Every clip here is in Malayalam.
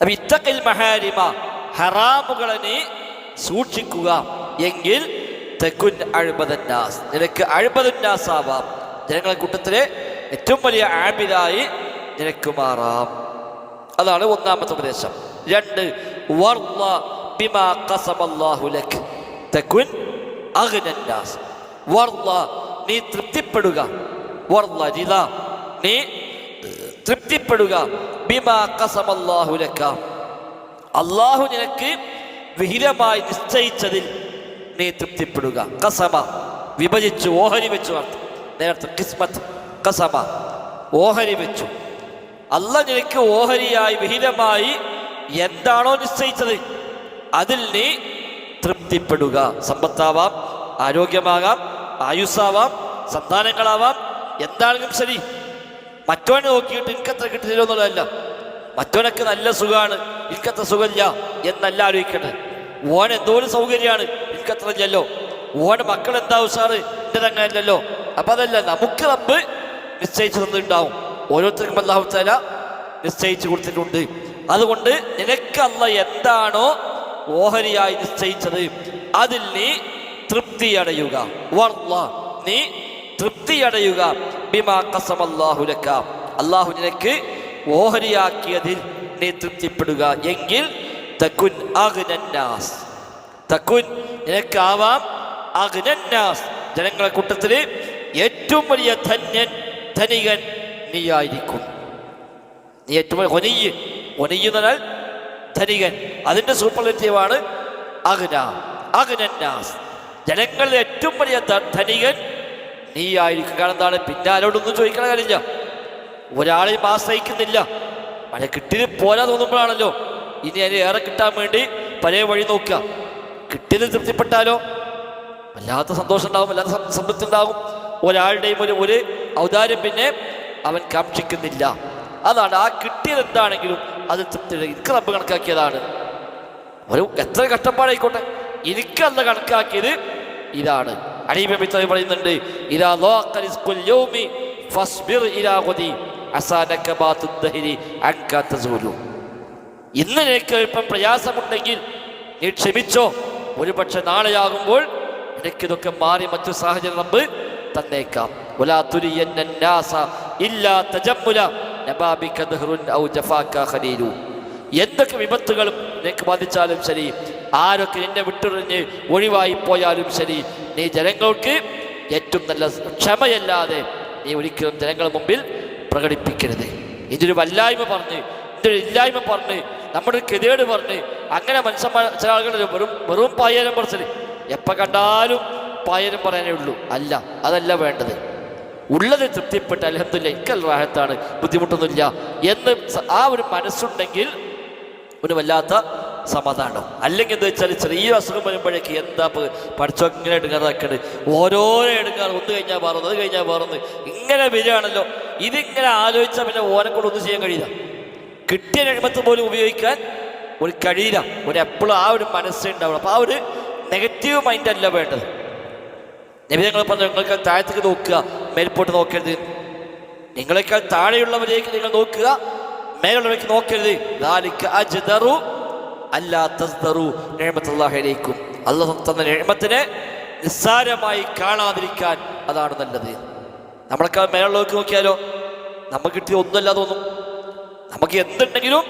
അപ്പൊ ഇത്തക്കൽ മഹാരിമ ഹറാമുകളെ നീ സൂക്ഷിക്കുക. എങ്കിൽ തെക്കുൻ അഴുപതന്നാസ് നിനക്ക് അഴുപതന്നാസ് ആവാം ജനങ്ങളെ കൂട്ടത്തിലെ ഏറ്റവും വലിയ ആബിലായി നിനക്ക് മാറാം. അതാണ് ഒന്നാമത്തെ ഉപദേശം. രണ്ട് വർള ബിമാ ഖസമല്ലാഹു തെക്കുൻ അഗ്നന്നാസ് വർള നീ തൃപ്തിപ്പെടുക. വർള റിള നീ തൃപ്തിപ്പെടുക. അള്ളാഹു നിനക്ക് വിഹിരമായി നിശ്ചയിച്ചതിൽ നീ തൃപ്തിപ്പെടുക. കസമ വിഭജിച്ചു ഓഹരി വെച്ചു നേരത്തെ കിസ്മത്ത് കസമ ഓഹരി വെച്ചു. അല്ല നിനക്ക് ഓഹരിയായി വിഹിരമായി എന്താണോ നിശ്ചയിച്ചത് അതിൽ നീ തൃപ്തിപ്പെടുക. സമ്പത്താവാം ആരോഗ്യമാകാം ആയുസ്സാവാം സന്താനങ്ങളാവാം. എന്താണെങ്കിലും ശരി. മറ്റവനെ നോക്കിയിട്ട് എനിക്കത്ര കിട്ടില്ല എന്നുള്ളതല്ല. മറ്റവനൊക്കെ നല്ല സുഖമാണ് എനിക്കത്ര സുഖമില്ല എന്നല്ല ആലോചിക്കട്ടെ. ഓൻ എന്തോ ഒരു സൗകര്യമാണ്. എനിക്കത്ര ഇല്ലല്ലോ ഓന മക്കൾ എന്താ ഉഷാറ്? എന്റെ അങ്ങനെയല്ലല്ലോ അപ്പൊ അതല്ല നമുക്ക് റബ്ബ് നിശ്ചയിച്ചു തന്നിട്ടുണ്ടാവും. ഓരോരുത്തർക്കും അള്ളാഹു താല നിശ്ചയിച്ചു കൊടുത്തിട്ടുണ്ട്. അതുകൊണ്ട് നിനക്ക് അല്ല എന്താണോ ഓഹരിയായി നിശ്ചയിച്ചത്. അതിൽ നീ തൃപ്തി അടയുക. വർള നീ തൃപ്തി അള്ളാഹു നിനക്ക് ഓഹരിയാക്കിയതിൽ നീ തൃപ്തിപ്പെടുക. എങ്കിൽ തക്കുൻ അഗ്നന്നാസ്. നിനക്കാവാം അഗ്നന്നാസ്. ജനങ്ങളെ കൂട്ടത്തിൽ ഏറ്റവും വലിയ ധന്യൻ ധനികൻ നീ നീയായിരിക്കും. നീ ഏറ്റവും വലിയ ഒനയ്യ് ഒനയ്യ് എന്ന് പറഞ്ഞാൽ ധനികൻ. അതിന്റെ സൂപ്പർലേറ്റീവാണ് അഗ്ന. അഗ്നന്നാസ്. ജനങ്ങളിൽ ഏറ്റവും വലിയ ധനികൻ നീയായിരിക്കും കാരണം എന്താണ് പിന്നെ ആരോടൊന്നും ചോദിക്കണ കാര്യമില്ല. ഒരാളെയും ആശ്രയിക്കുന്നില്ല. മഴ കിട്ടിയത് പോരാ തോന്നുമ്പോഴാണല്ലോ. ഇനി അതിന് ഏറെ കിട്ടാൻ വേണ്ടി പഴയ വഴി നോക്കുക. കിട്ടിയത് തൃപ്തിപ്പെട്ടാലോ? വല്ലാത്ത സന്തോഷം ഉണ്ടാവും വല്ലാത്ത സംതൃപ്തി ഉണ്ടാകും ഒരാളുടെയും ഒരു ഒരു ഔദാര്യം പിന്നെ അവൻ കാക്ഷിക്കുന്നില്ല. അതാണ് ആ കിട്ടിയത് എന്താണെങ്കിലും അത് തൃപ്തി എനിക്ക് റബ്ബ് കണക്കാക്കിയതാണ്. ഒരു എത്ര കഷ്ടപ്പാടായിക്കോട്ടെ. എനിക്കല്ല കണക്കാക്കിയത് ഇതാണ്. അലീബിത്തവി പറയുന്നുണ്ട് ഇതാ യൗമി ഫസ്ബിർ ഇലാഹുദി ഇന്ന് നിനക്ക് ഇപ്പം പ്രയാസമുണ്ടെങ്കിൽ നീ ക്ഷമിച്ചോ. ഒരുപക്ഷെ നാളെയാകുമ്പോൾ ഇതൊക്കെ മാറി മറ്റു സാഹചര്യം റബ്ബ് തന്നേക്കാം. എന്തൊക്കെ വിപത്തുകളും നിനക്ക് ബാധിച്ചാലും ശരി ആരൊക്കെ നിന്നെ വിട്ടെറിഞ്ഞ് ഒഴിവായി പോയാലും ശരി നീ ജനങ്ങൾക്ക് ഏറ്റവും നല്ല ക്ഷമയല്ലാതെ നീ ഒരിക്കലും ജനങ്ങളുടെ മുമ്പിൽ പ്രകടിപ്പിക്കരുത്. ഇതൊരു വല്ലായ്മ പറഞ്ഞ് ഇതൊരു ഇല്ലായ്മ പറഞ്ഞ് നമ്മുടെ ഗതികേട് പറഞ്ഞ് അങ്ങനെ മനുഷ്യന്മാർ ചില ആളുകൾ വെറും വെറും പായരം പറച്ചിൽ എപ്പോൾ കണ്ടാലും പായരം പറയാനേ ഉള്ളൂ. അല്ല അതല്ല വേണ്ടത്. ഉള്ളത് തൃപ്തിപ്പെട്ട് അലഹത്തില്ല എനിക്കൽ റാഹത്താണ്. ബുദ്ധിമുട്ടൊന്നുമില്ല എന്ന് ആ ഒരു മനസ്സുണ്ടെങ്കിൽ ഒരു വല്ലാത്ത സമാധാനം. അല്ലെങ്കിൽ എന്താ വെച്ചാൽ ചെറിയ അസുഖം വരുമ്പോഴേക്ക് എന്താ പഠിച്ചോ ഇങ്ങനെ എടുക്കാറാക്കണ് ഓരോരോ എടുക്കാറ്. ഒന്ന് കഴിഞ്ഞാൽ മാറുന്നു അത് കഴിഞ്ഞാൽ മാറുന്നു ഇങ്ങനെ വരികയാണല്ലോ. ഇതിങ്ങനെ ആലോചിച്ചാൽ പിന്നെ ഓനെ കൊണ്ട് ഒന്നും ചെയ്യാൻ കഴിയില്ല. കിട്ടിയ കഴിമത്ത് പോലും ഉപയോഗിക്കാൻ ഒരു കഴിയില്ല. ഒരു എപ്പോഴും ആ ഒരു മനസ്സേ ഉണ്ടാവണം അപ്പോൾ ആ ഒരു നെഗറ്റീവ് മൈൻഡ് അല്ല വേണ്ടത്. നബി ഞങ്ങൾ പറഞ്ഞു നിങ്ങൾക്ക് താഴത്തേക്ക് നോക്കുക മേൽപോട്ട് നോക്കരുത്. നിങ്ങളെക്കാൾ താഴെയുള്ളവരേക്ക് നിങ്ങൾ നോക്കുക മേലുള്ളവരേക്ക് നോക്കരുത്. ദാലിക അജ്ദറു അല്ലാ അല്ലാഹു തന്ന നേമത്തിനെ നിസ്സാരമായി കാണാതിരിക്കാൻ അതാണ് നല്ലത്. നമ്മളൊക്കെ മേളിലേക്ക് നോക്കിയാലോ നമുക്ക് കിട്ടിയ ഒന്നുമല്ല തോന്നും. നമുക്ക് എന്തുണ്ടെങ്കിലും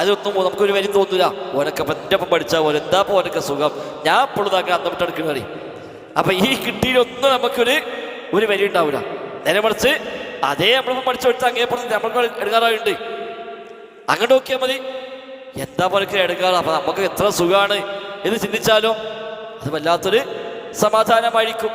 അതൊന്നും നമുക്കൊരു വരി തോന്നില്ല ഓനൊക്കെ എന്റെ ഒപ്പം പഠിച്ചാൽ പോലെ എന്താ ഓനൊക്കെ സുഖം? ഞാൻ പൊളിതാക്കാൻ അന്ന് വിട്ട് എടുക്കുന്ന കളി അപ്പൊ ഈ കിട്ടിയിലൊന്നും നമുക്കൊരു ഒരു വരി ഉണ്ടാവില്ല നേരെ മറിച്ച് അതേ നമ്മളിപ്പം പഠിച്ചു കൊടുത്ത അങ്ങേ പറഞ്ഞ് നമ്മൾ എടുക്കാറായുണ്ട് അങ്ങോട്ട് നോക്കിയാൽ മതി. എന്താ പോലെ എടുക്കാറ് അപ്പൊ നമുക്ക് എത്ര സുഖമാണ് എന്ന് ചിന്തിച്ചാലോ അത് വല്ലാത്തൊരു സമാധാനമായിരിക്കും.